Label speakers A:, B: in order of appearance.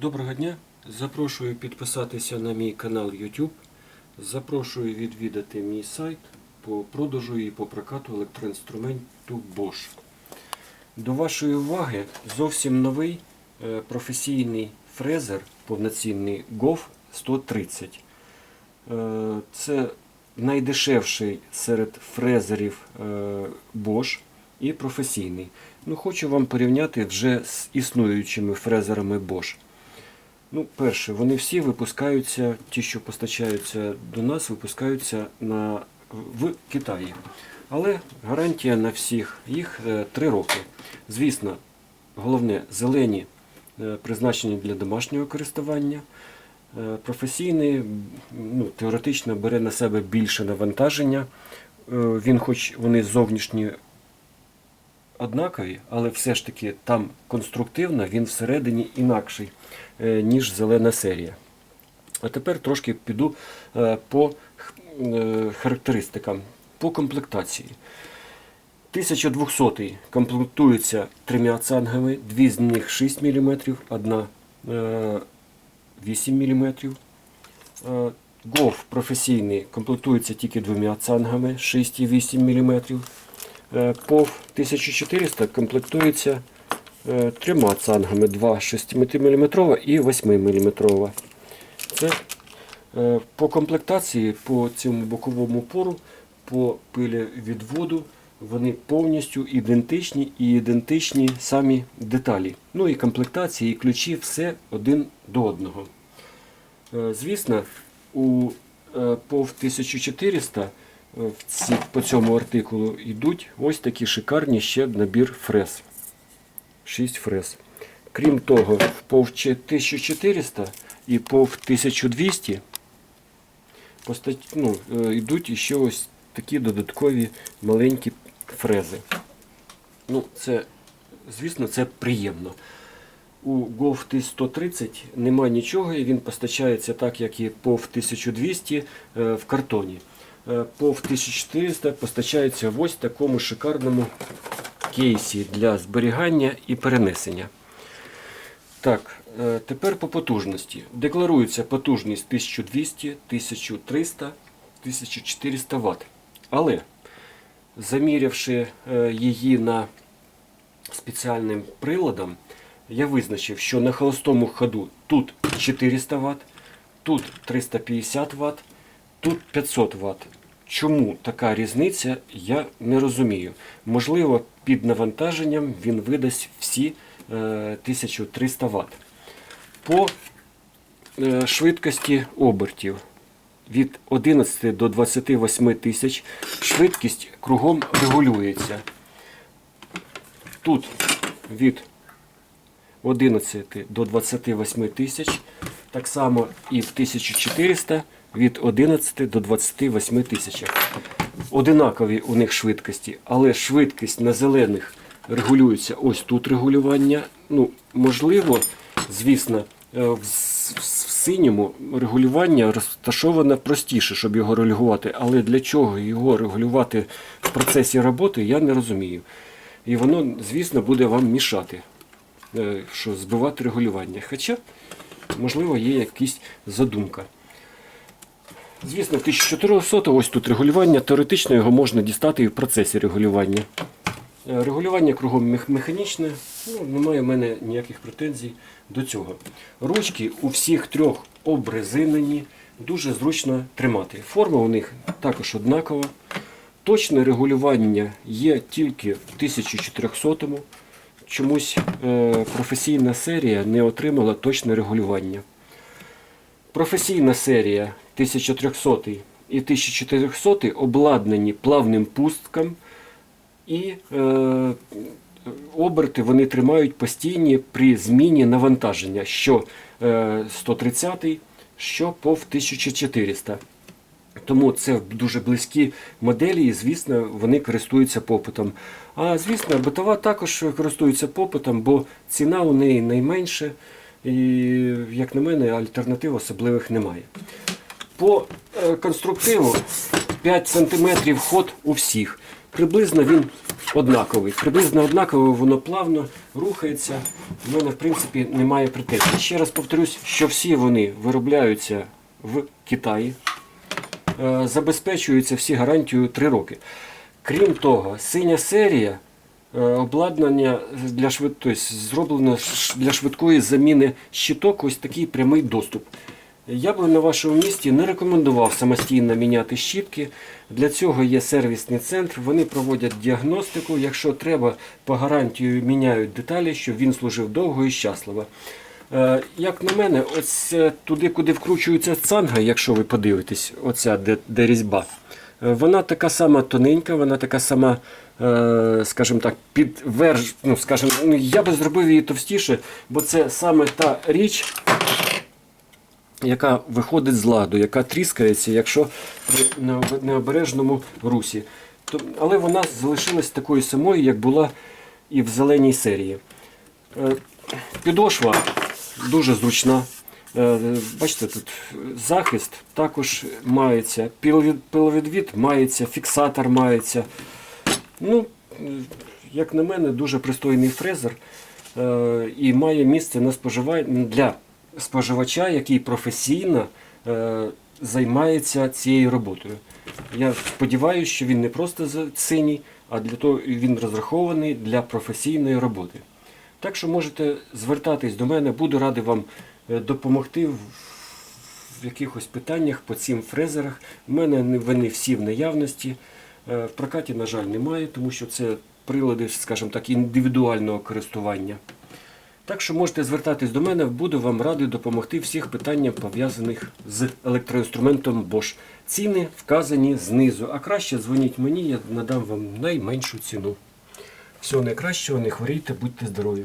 A: Доброго дня! Запрошую підписатися на мій канал YouTube. Запрошую відвідати мій сайт по продажу і по прокату електроінструменту Bosch. До вашої уваги зовсім новий е, професійний фрезер повноцінний GOF 130. Е, Це найдешевший серед фрезерів е, Bosch і професійний. Ну, хочу вам порівняти вже з існуючими фрезерами Bosch. Ну, перше, вони всі випускаються, ті, що постачаються до нас, випускаються на, в Китаї. Але гарантія на всіх їх 3 роки. Звісно, головне, зелені е, призначені для домашнього користування. Е, Професійний ну, теоретично бере на себе більше навантаження. Е, Він, хоч вони зовнішні однакові, але все ж таки там конструктивно він всередині інакший, е, ніж зелена серія. А тепер трошки піду е, по е, характеристикам, по комплектації. 1200 комплектується трьома цангами, дві з них 6 мм, одна е, 8 мм. Гоф професійний комплектується тільки двома цангами 6,8 мм. Е, ПОВ 1400 комплектується е, трьома цангами 2 6 мм і 8 мм. Це е, по комплектації, по цьому боковому пору, по пилі відводу, вони повністю ідентичні і ідентичні самі деталі. Ну і комплектації, і ключі, все один до одного. Звісно, у ПОВ 1400 е, в ці, по цьому артикулу йдуть ось такі шикарні ще набір фрез. 6 фрез. Крім того, в ПОВ 1400 і ПОВ 1200 поста- ну, е, йдуть ще ось такі додаткові маленькі фрези. Ну, це, звісно, це приємно. У GOV 130 нема нічого, і він постачається так, як і POV 1200 е, в картоні. Е, POV 1400 постачається в ось такому шикарному кейсі для зберігання і перенесення. Так, е, тепер по потужності. Декларується потужність 1200, 1300, 1400 Вт. Але замірявши е, її на спеціальним приладом, я визначив, що на холостому ходу тут 400 Вт, тут 350 Вт, тут 500 Вт. Чому така різниця, я не розумію. Можливо, під навантаженням він видасть всі е, 1300 Вт. По е, швидкості обертів від 11 до 28 тисяч швидкість кругом регулюється. Тут від 11 до 28 тисяч, так само і в 1400 від 11 до 28 тисяч. Одинакові у них швидкості, але швидкість на зелених регулюється ось тут регулювання. Ну, можливо, звісно, е, в, синьому регулювання розташоване простіше, щоб його регулювати. Але для чого його регулювати в процесі роботи, я не розумію. І воно, звісно, буде вам мішати, е, що збивати регулювання. Хоча, можливо, є якась задумка. Звісно, 1400 ось тут регулювання, теоретично його можна дістати і в процесі регулювання. Е, Регулювання кругом механічне, ну, немає в мене ніяких претензій до цього. Ручки у всіх трьох обрезинені, дуже зручно тримати. Форма у них також однакова. Точне регулювання є тільки в 1400-му. Чомусь е, професійна серія не отримала точне регулювання. Професійна серія 1300 і 1400 обладнані плавним пустком і е, оберти вони тримають постійні при зміні навантаження, що е, 130, що по 1400. Тому це дуже близькі моделі, і звісно, вони користуються попитом. А звісно, битова також користується попитом, бо ціна у неї найменша, і, як на мене, альтернатив особливих немає. По е, конструктиву 5 см ход у всіх. приблизно він однаковий. Приблизно однаково воно плавно рухається. У мене, в принципі, немає претензій. Ще раз повторюсь, що всі вони виробляються в Китаї. Е, забезпечуються всі гарантією 3 роки. Крім того, синя серія е, обладнання для швид... тобто, зроблено для швидкої заміни щиток, ось такий прямий доступ. Я би на вашому місці не рекомендував самостійно міняти щітки. Для цього є сервісний центр. Вони проводять діагностику. Якщо треба, по гарантію міняють деталі, щоб він служив довго і щасливо. Е, Як на мене, ось е, туди, куди вкручується цанга, якщо ви подивитесь, оця де, де різьба, е, вона така сама тоненька, вона така сама, скажімо так, підверж, ну, скажімо, ну, я би зробив її товстіше, бо це саме та річ, яка виходить з ладу, яка тріскається, якщо при необережному русі. Але вона залишилась такою самою, як була і в зеленій серії. Е, Підошва дуже зручна. Е, Бачите, тут захист також мається, пиловід- пиловідвід мається, фіксатор мається. Ну, як на мене, дуже пристойний фрезер е, і має місце на споживання для споживача, який професійно е, займається цією роботою. Я сподіваюся, що він не просто синій, а для того він розрахований для професійної роботи. Так що можете звертатись до мене, буду радий вам е, допомогти в якихось питаннях по цим фрезерах. У мене вони всі в наявності. Е, В прокаті, на жаль, немає, тому що це прилади, скажімо так, індивідуального користування. Так що можете звертатись до мене, буду вам радий допомогти всіх питаннях пов'язаних з електроінструментом Bosch. Ціни вказані знизу, а краще дзвоніть мені, я надам вам найменшу ціну. Всього найкращого, не хворійте, будьте здорові!